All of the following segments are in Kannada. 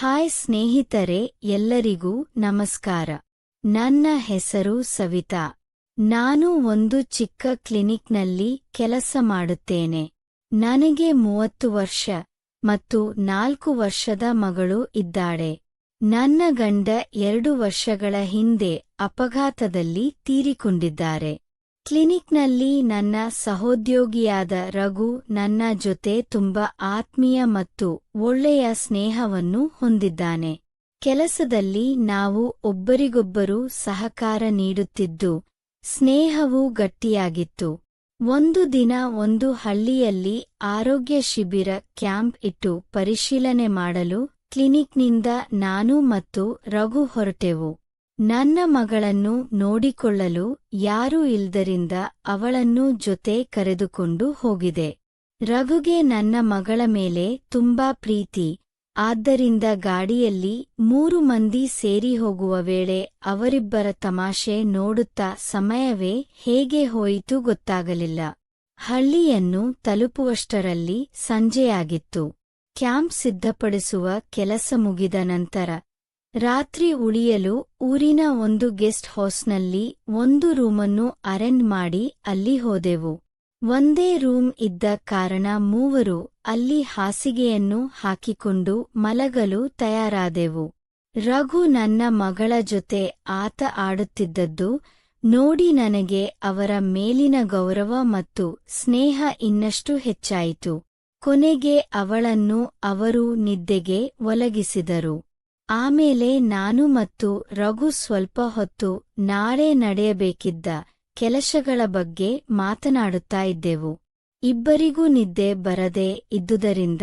ಹಾಯ್ ಸ್ನೇಹಿತರೆ, ಎಲ್ಲರಿಗೂ ನಮಸ್ಕಾರ. ನನ್ನ ಹೆಸರು ಸವಿತಾ. ನಾನು ಒಂದು ಚಿಕ್ಕ ಕ್ಲಿನಿಕ್ನಲ್ಲಿ ಕೆಲಸ ಮಾಡುತ್ತೇನೆ. ನನಗೆ ಮೂವತ್ತು ವರ್ಷ ಮತ್ತು ನಾಲ್ಕು ವರ್ಷದ ಮಗಳು ಇದ್ದಾಳೆ. ನನ್ನ ಗಂಡ ಎರಡು ವರ್ಷಗಳ ಹಿಂದೆ ಅಪಘಾತದಲ್ಲಿ ತೀರಿಕೊಂಡಿದ್ದಾರೆ. ಕ್ಲಿನಿಕ್ನಲ್ಲಿ ನನ್ನ ಸಹೋದ್ಯೋಗಿಯಾದ ರಘು ನನ್ನ ಜೊತೆ ತುಂಬ ಆತ್ಮೀಯ ಮತ್ತು ಒಳ್ಳೆಯ ಸ್ನೇಹವನ್ನು ಹೊಂದಿದ್ದಾನೆ. ಕೆಲಸದಲ್ಲಿ ನಾವು ಒಬ್ಬರಿಗೊಬ್ಬರು ಸಹಕಾರ ನೀಡುತ್ತಿದ್ದು, ಸ್ನೇಹವೂ ಗಟ್ಟಿಯಾಗಿತ್ತು. ಒಂದು ದಿನ ಒಂದು ಹಳ್ಳಿಯಲ್ಲಿ ಆರೋಗ್ಯ ಶಿಬಿರ ಕ್ಯಾಂಪ್ ಇಟ್ಟು ಪರಿಶೀಲನೆ ಮಾಡಲು ಕ್ಲಿನಿಕ್ನಿಂದ ನಾನು ಮತ್ತು ರಘು ಹೊರಟೆವು. ನನ್ನ ಮಗಳನ್ನು ನೋಡಿಕೊಳ್ಳಲು ಯಾರೂ ಇಲ್ದರಿಂದ ಅವಳನ್ನು ಜೊತೆ ಕರೆದುಕೊಂಡು ಹೋಗಿದೆ. ರಘುಗೆ ನನ್ನ ಮಗಳ ಮೇಲೆ ತುಂಬಾ ಪ್ರೀತಿ. ಆದ್ದರಿಂದ ಗಾಡಿಯಲ್ಲಿ ಮೂರು ಮಂದಿ ಸೇರಿ ಹೋಗುವ ವೇಳೆ ಅವರಿಬ್ಬರ ತಮಾಷೆ ನೋಡುತ್ತಾ ಸಮಯವೇ ಹೇಗೆ ಹೋಯಿತು ಗೊತ್ತಾಗಲಿಲ್ಲ. ಹಳ್ಳಿಯನ್ನು ತಲುಪುವಷ್ಟರಲ್ಲಿ ಸಂಜೆಯಾಗಿತ್ತು. ಕ್ಯಾಂಪ್ ಸಿದ್ಧಪಡಿಸುವ ಕೆಲಸ ಮುಗಿದ ನಂತರ ರಾತ್ರಿ ಉಳಿಯಲು ಊರಿನ ಒಂದು ಗೆಸ್ಟ್ ಹೌಸ್ನಲ್ಲಿ ಒಂದು ರೂಮನ್ನು ಅರೆಂಡ್ ಮಾಡಿ ಅಲ್ಲಿ ಹೋದೆವು. ಒಂದೇ ರೂಮ್ ಇದ್ದ ಕಾರಣ ಮೂವರು ಅಲ್ಲಿ ಹಾಸಿಗೆಯನ್ನು ಹಾಕಿಕೊಂಡು ಮಲಗಲು ತಯಾರಾದೆವು. ರಘು ನನ್ನ ಮಗಳ ಜೊತೆ ಆತ ಆಡುತ್ತಿದ್ದದ್ದು ನೋಡಿ ನನಗೆ ಅವರ ಮೇಲಿನ ಗೌರವ ಮತ್ತು ಸ್ನೇಹ ಇನ್ನಷ್ಟು ಹೆಚ್ಚಾಯಿತು. ಕೊನೆಗೆ ಅವಳನ್ನು ಅವರು ನಿದ್ದೆಗೆ ಒಲಗಿಸಿದರು. ಆಮೇಲೆ ನಾನು ಮತ್ತು ರಘು ಸ್ವಲ್ಪ ಹೊತ್ತು ನಾಳೆ ನಡೆಯಬೇಕಿದ್ದ ಕೆಲಸಗಳ ಬಗ್ಗೆ ಮಾತನಾಡುತ್ತಾ ಇದ್ದೆವು. ಇಬ್ಬರಿಗೂ ನಿದ್ದೆ ಬರದೆ ಇದ್ದುದರಿಂದ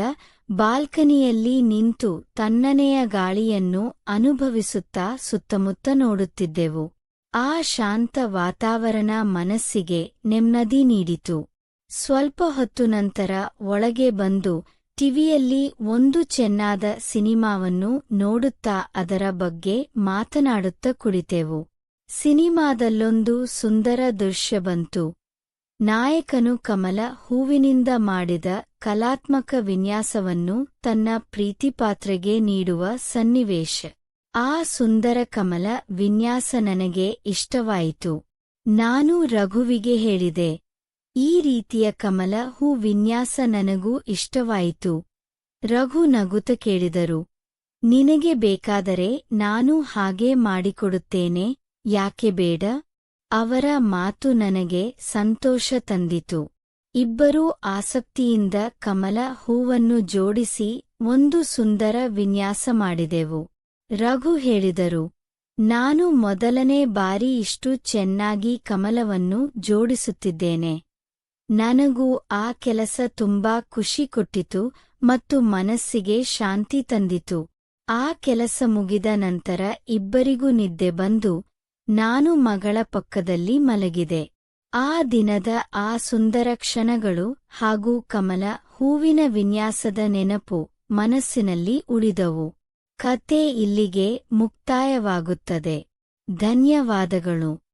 ಬಾಲ್ಕನಿಯಲ್ಲಿ ನಿಂತು ತನ್ನನೆಯ ಗಾಳಿಯನ್ನು ಅನುಭವಿಸುತ್ತಾ ಸುತ್ತಮುತ್ತ ನೋಡುತ್ತಿದ್ದೆವು. ಆ ಶಾಂತ ವಾತಾವರಣ ಮನಸ್ಸಿಗೆ ನೆಮ್ಮದಿ ನೀಡಿತು. ಸ್ವಲ್ಪ ಹೊತ್ತು ನಂತರ ಒಳಗೆ ಬಂದು ಟಿವಿಯಲ್ಲಿ ಒಂದು ಚೆನ್ನಾದ ಸಿನಿಮಾವನ್ನು ನೋಡುತ್ತಾ ಅದರ ಬಗ್ಗೆ ಮಾತನಾಡುತ್ತ ಕುಳಿತೆವು. ಸಿನಿಮಾದಲ್ಲೊಂದು ಸುಂದರ ದೃಶ್ಯ ಬಂತು. ನಾಯಕನು ಕಮಲ ಹೂವಿನಿಂದ ಮಾಡಿದ ಕಲಾತ್ಮಕ ವಿನ್ಯಾಸವನ್ನು ತನ್ನ ಪ್ರೀತಿಪಾತ್ರೆಗೆ ನೀಡುವ ಸನ್ನಿವೇಶ. ಆ ಸುಂದರ ಕಮಲ ವಿನ್ಯಾಸ ನನಗೆ ಇಷ್ಟವಾಯಿತು. ನಾನು ರಘುವಿಗೆ ಹೇಳಿದೆ ಈ ರೀತಿಯ ಕಮಲ ಹೂ ವಿನ್ಯಾಸ ನನಗೂ ಇಷ್ಟವಾಯಿತು. ರಘು ನಗುತ ಕೇಳಿದರು. ನಿನಗೆ ಬೇಕಾದರೆ ನಾನು ಹಾಗೆ ಮಾಡಿಕೊಡುತ್ತೇನೆ, ಯಾಕೆ ಬೇಡ? ಅವರ ಮಾತು ನನಗೆ ಸಂತೋಷ ತಂದಿತು. ಇಬ್ಬರೂ ಆಸಕ್ತಿಯಿಂದ ಕಮಲ ಹೂವನ್ನು ಜೋಡಿಸಿ ಒಂದು ಸುಂದರ ವಿನ್ಯಾಸ ಮಾಡಿದೆವು. ರಘು ಹೇಳಿದರು, ನಾನು ಮೊದಲನೇ ಬಾರಿ ಇಷ್ಟು ಚೆನ್ನಾಗಿ ಕಮಲವನ್ನು ಜೋಡಿಸುತ್ತಿದ್ದೇನೆ. ನನಗೂ ಆ ಕೆಲಸ ತುಂಬಾ ಖುಷಿ ಕೊಟ್ಟಿತು ಮತ್ತು ಮನಸ್ಸಿಗೆ ಶಾಂತಿ ತಂದಿತು. ಆ ಕೆಲಸ ಮುಗಿದ ನಂತರ ಇಬ್ಬರಿಗೂ ನಿದ್ದೆ ಬಂದು ನಾನು ಮಗಳ ಪಕ್ಕದಲ್ಲಿ ಮಲಗಿದೆ. ಆ ದಿನದ ಆ ಸುಂದರ ಕ್ಷಣಗಳು ಹಾಗೂ ಕಮಲ ಹೂವಿನ ವಿನ್ಯಾಸದ ನೆನಪು ಮನಸ್ಸಿನಲ್ಲಿ ಉಳಿದವು. ಕತೆ ಇಲ್ಲಿಗೆ ಮುಕ್ತಾಯವಾಗುತ್ತದೆ. ಧನ್ಯವಾದಗಳು.